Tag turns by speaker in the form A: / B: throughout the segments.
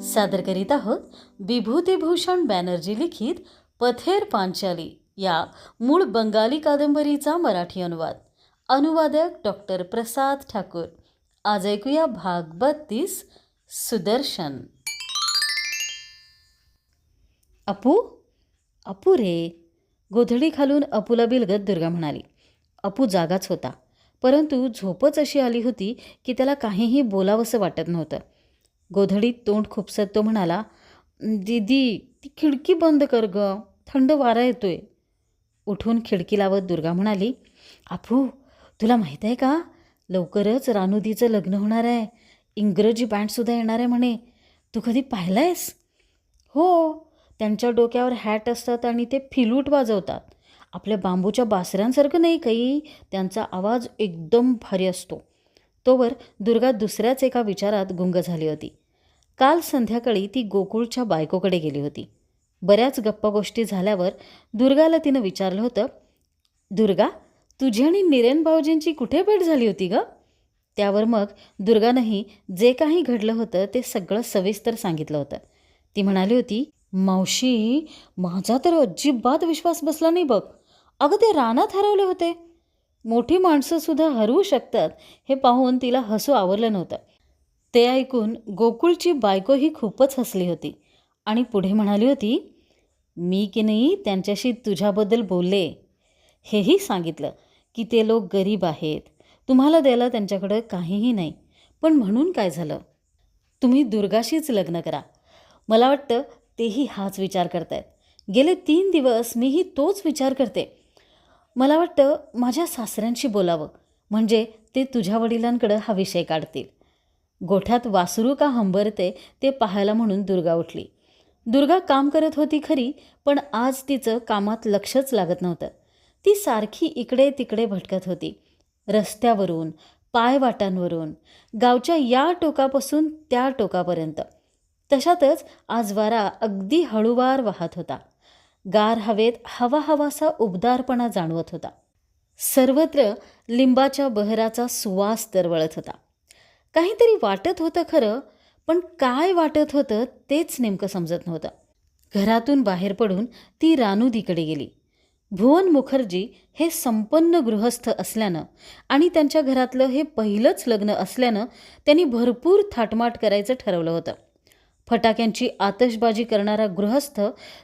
A: सादर करीत आहोत विभूतिभूषण बॅनर्जी लिखित पथेर पांचाली या मूळ बंगाली कादंबरीचा मराठी अनुवाद. अनुवादक डॉक्टर प्रसाद ठाकूर. आज ऐकूया भाग बत्तीस सुदर्शन. अपू अपू रे. गोधडी खालून अपूला बिलगत दुर्गा म्हणाली. अपू जागाच होता. परंतु झोपच अशी आली होती की त्याला काहीही बोलावंसं वाटत नव्हतं. गोधडीत तोंड खुपसत तो म्हणाला दीदी ती खिडकी बंद कर ग थंड वारा येतोय. उठून खिडकी लावत दुर्गा म्हणाली आपू तुला माहीत आहे का? लवकरच रानुदीचं लग्न होणार आहे. इंग्रजी बँडसुद्धा येणार आहे म्हणे. तू कधी पाहिलं आहेस हो त्यांच्या डोक्यावर हॅट असतात आणि ते फिलूट वाजवतात. आपल्या बांबूच्या बासऱ्यांसारखं नाही काही. त्यांचा आवाज एकदम भारी असतो. तोवर दुर्गा दुसऱ्याच एका विचारात गुंग झाली होती. काल संध्याकाळी ती गोकुळच्या बायकोकडे गेली होती. बऱ्याच गप्पा गोष्टी झाल्यावर दुर्गाला तिनं विचारलं होतं दुर्गा तुझी आणि निरेन भाऊजींची कुठे भेट झाली होती ग? त्यावर मग दुर्गानंही जे काही घडलं होतं ते सगळं सविस्तर सांगितलं होतं. ती म्हणाली होती मावशी माझा तर अजिबात विश्वास बसला नाही बघ. अगं ते रानात हरवले होते. मोठी माणसंसुद्धा हरवू शकतात हे पाहून तिला हसू आवरलं नव्हतं. ते ऐकून गोकुळची बायकोही खूपच हसली होती आणि पुढे म्हणाली होती मी की नाही त्यांच्याशी तुझ्याबद्दल बोलले. हेही सांगितलं की ते लोक गरीब आहेत. तुम्हाला द्यायला त्यांच्याकडं काहीही नाही. पण म्हणून काय झालं? तुम्ही दुर्गाशीच लग्न करा. मला वाटतं तेही हाच विचार करतायत. गेले तीन दिवस मीही तोच विचार करते. मला वाटतं माझ्या सासऱ्यांशी बोलावं. म्हणजे ते तुझ्या वडिलांकडं हा विषय काढतील. गोठ्यात वासरू का हंबरते ते पाहायला म्हणून दुर्गा उठली. दुर्गा काम करत होती खरी पण आज तिचं कामात लक्षच लागत नव्हतं. ती सारखी इकडे तिकडे भटकत होती. रस्त्यावरून पायवाटांवरून गावच्या या टोकापासून त्या टोकापर्यंत. तशातच आज वारा अगदी हळूवार वाहत होता. गार हवेत हवा हवासा उबदारपणा जाणवत होता. सर्वत्र लिंबाच्या बहराचा सुवास दरवळत होता. काहीतरी वाटत होतं खरं पण काय वाटत होतं तेच नेमकं समजत नव्हतं. घरातून बाहेर पडून ती रानुदीकडे गेली. भुवन मुखर्जी हे संपन्न गृहस्थ असल्यानं आणि त्यांच्या घरातलं हे पहिलंच लग्न असल्यानं त्यांनी भरपूर थाटमाट करायचं ठरवलं होतं. फटाक्यांची आतषबाजी करणारा गृहस्थ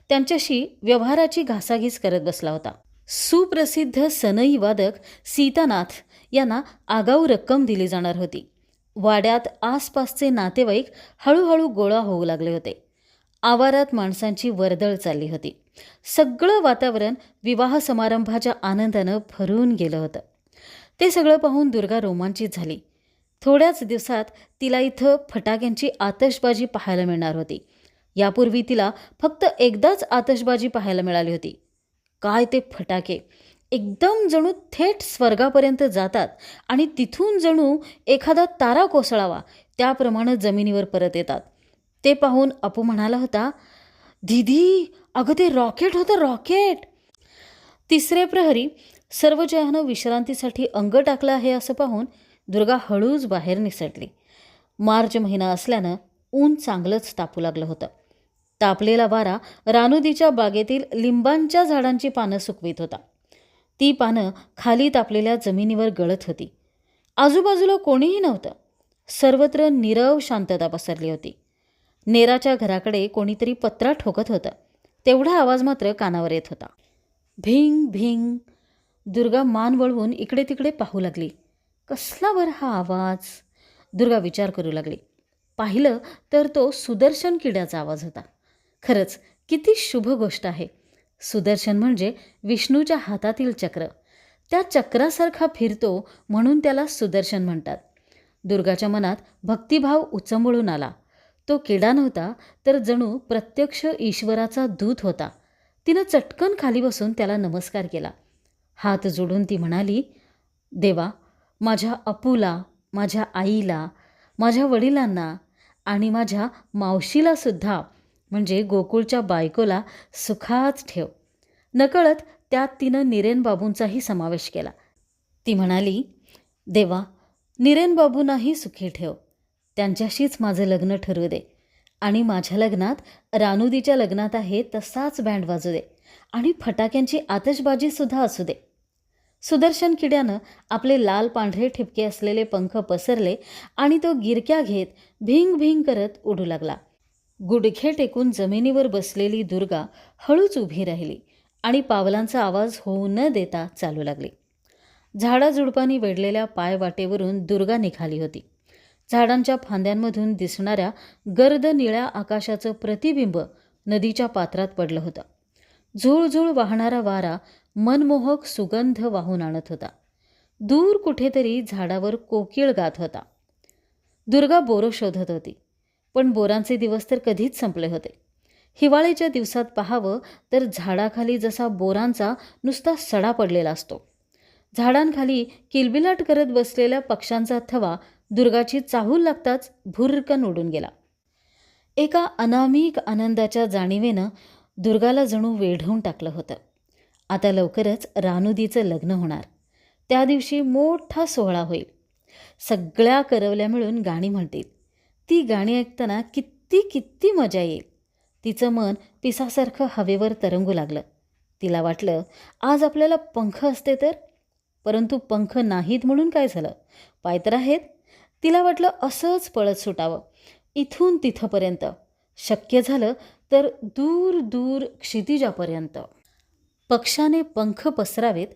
A: त्यांच्याशी व्यवहाराची घासाघीस करत बसला होता. सुप्रसिद्ध सनई वादक सीतानाथ यांना आगाऊ रक्कम दिली जाणार होती. वाड्यात आसपासचे नातेवाईक हळूहळू गोळा होऊ लागले होते. आवारात माणसांची वर्दळ चालली होती. सगळं वातावरण विवाह समारंभाच्या आनंदानं भरून गेलं होतं. ते सगळं पाहून दुर्गा रोमांचित झाली. थोड्याच दिवसात तिला इथं फटाक्यांची आतषबाजी पाहायला मिळणार होती. यापूर्वी तिला फक्त एकदाच आतषबाजी पाहायला मिळाली होती. काय ते फटाके? एकदम जणू थेट स्वर्गापर्यंत जातात आणि तिथून जणू एखादा तारा कोसळावा त्याप्रमाणे जमिनीवर परत येतात. ते पाहून अपू म्हणाला होता दीदी अगं ते रॉकेट होतं रॉकेट. तिसरे प्रहरी सर्व जयानं विश्रांतीसाठी अंग टाकलं आहे असं पाहून दुर्गा हळूच बाहेर निसटली. मार्च महिना असल्यानं ऊन चांगलंच तापू लागलं होतं. तापलेला वारा रानुदीच्या बागेतील लिंबांच्या झाडांची पानं सुकवीत होता. ती पानं खाली तापलेल्या जमिनीवर गळत होती. आजूबाजूला कोणीही नव्हतं. सर्वत्र नीरव शांतता पसरली होती. नेराच्या घराकडे कोणीतरी पत्रा ठोकत होतं. तेवढा आवाज मात्र कानावर येत होता. भिंग भिंग. दुर्गा मान वळवून इकडे तिकडे पाहू लागली. कसला वर हा आवाज? दुर्गा विचार करू लागली. पाहिलं तर तो सुदर्शन किड्याचा आवाज होता. खरंच किती शुभ गोष्ट आहे. सुदर्शन म्हणजे विष्णूच्या हातातील चक्र. त्या चक्रासारखा फिरतो म्हणून त्याला सुदर्शन म्हणतात. दुर्गाच्या मनात भक्तिभाव उचंबळून आला. तो किडा नव्हता तर जणू प्रत्यक्ष ईश्वराचा दूत होता. तिनं चटकन खाली बसून त्याला नमस्कार केला. हात जोडून ती म्हणाली देवा माझ्या अपूला माझ्या आईला माझ्या वडिलांना आणि माझ्या मावशीलासुद्धा म्हणजे गोकुळच्या बायकोला सुखाच ठेव. नकळत त्यात तिनं निरेन बाबूंचाही समावेश केला. ती म्हणाली देवा निरेन बाबूंनाही सुखी ठेव. त्यांच्याशीच माझं लग्न ठरू दे. आणि माझ्या लग्नात रानुदीच्या लग्नात आहे तसाच बँड वाजू दे. आणि फटाक्यांची आतषबाजीसुद्धा असू दे. सुदर्शन किड्यानं आपले लाल पांढरे ठिपके असलेले पंख पसरले आणि तो गिरक्या घेत भिंग भिंग करत उडू लागला. गुडघे टेकून जमिनीवर बसलेली दुर्गा हळूच उभी राहिली आणि पावलांचा आवाज होऊ न देता चालू लागली. झाडाझुडपांनी वेढलेल्या पायवाटेवरून दुर्गा निघाली होती. झाडांच्या फांद्यांमधून दिसणाऱ्या गर्द निळ्या आकाशाचं प्रतिबिंब नदीच्या पात्रात पडलं होतं. झुळझुळ वाहणारा वारा मनमोहक सुगंध वाहून आणत होता. दूर कुठेतरी झाडावर कोकिळ गात होता. दुर्गा बोरं शोधत होती पण बोरांचे दिवस तर कधीच संपले होते. हिवाळीच्या दिवसात पाहावं तर झाडाखाली जसा बोरांचा नुसता सडा पडलेला असतो. झाडांखाली किलबिलाट करत बसलेल्या पक्ष्यांचा थवा दुर्गाची चाहूल लागताच भुरकन उडून गेला. एका अनामिक आनंदाच्या जाणीवेनं दुर्गाला जणू वेढवून टाकलं होतं. आता लवकरच रानुदीचं लग्न होणार. त्या दिवशी मोठा सोहळा होईल. सगळ्या करवल्या मिळून गाणी म्हणतील. ती गाणी ऐकताना किती किती मजा येईल. तिचं मन पिसासारखं हवेवर तरंगू लागलं. तिला वाटलं आज आपल्याला पंख असते तर? परंतु पंख नाहीत म्हणून काय झालं? पाय तर आहेत. तिला वाटलं असंच पळत सुटावं. इथून तिथंपर्यंत. शक्य झालं तर दूर दूर क्षितिजापर्यंत. पक्षाने पंख पसरावेत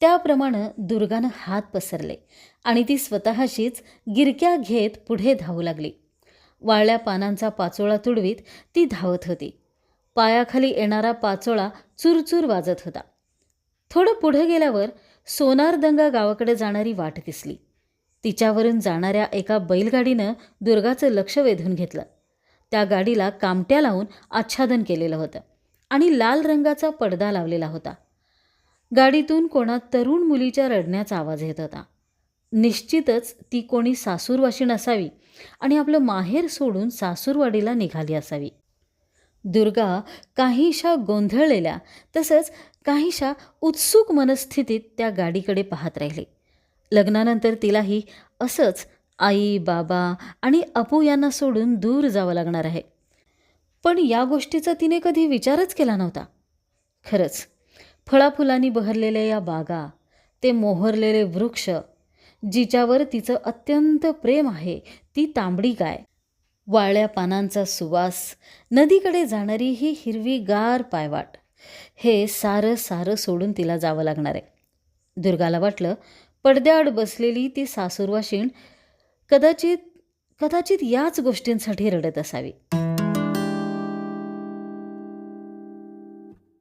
A: त्याप्रमाणे दुर्गानं हात पसरले आणि ती स्वतःशीच गिरक्या घेत पुढे धावू लागली. वाळल्या पानांचा पाचोळा तुडवीत ती धावत होती. पायाखाली येणारा पाचोळा चुरचूर वाजत होता. थोडं पुढं गेल्यावर सोनारदंगा गावाकडे जाणारी वाट दिसली. तिच्यावरून जाणाऱ्या एका बैलगाडीनं दुर्गाचं लक्ष वेधून घेतलं. त्या गाडीला कामट्या लावून आच्छादन केलेलं होतं. आणि लाल रंगाचा पडदा लावलेला होता. गाडीतून कोणा तरुण मुलीच्या रडण्याचा आवाज येत होता. निश्चितच ती कोणी सासूरवाशी नसावी आणि आपलं माहेर सोडून सासूरवाडीला निघाली असावी. दुर्गा काहीशा गोंधळलेल्या तसंच काहीशा उत्सुक मनस्थितीत त्या गाडीकडे पाहत राहिली. लग्नानंतर तिलाही असंच आई बाबा आणि अपू यांना सोडून दूर जावं लागणार आहे. पण या गोष्टीचा तिने कधी विचारच केला नव्हता. खरंच फळाफुलांनी बहरलेल्या या बागा ते मोहरलेले वृक्ष जिच्यावर तिचं अत्यंत प्रेम आहे ती तांबडी गाय वाळल्या पानांचा सुवास नदीकडे जाणारी ही हिरवीगार पायवाट हे सारं सारं सोडून तिला जावं लागणार आहे. दुर्गाला वाटलं पडद्याआड बसलेली ती सासूरवाशीण कदाचित कदाचित याच गोष्टींसाठी रडत असावी.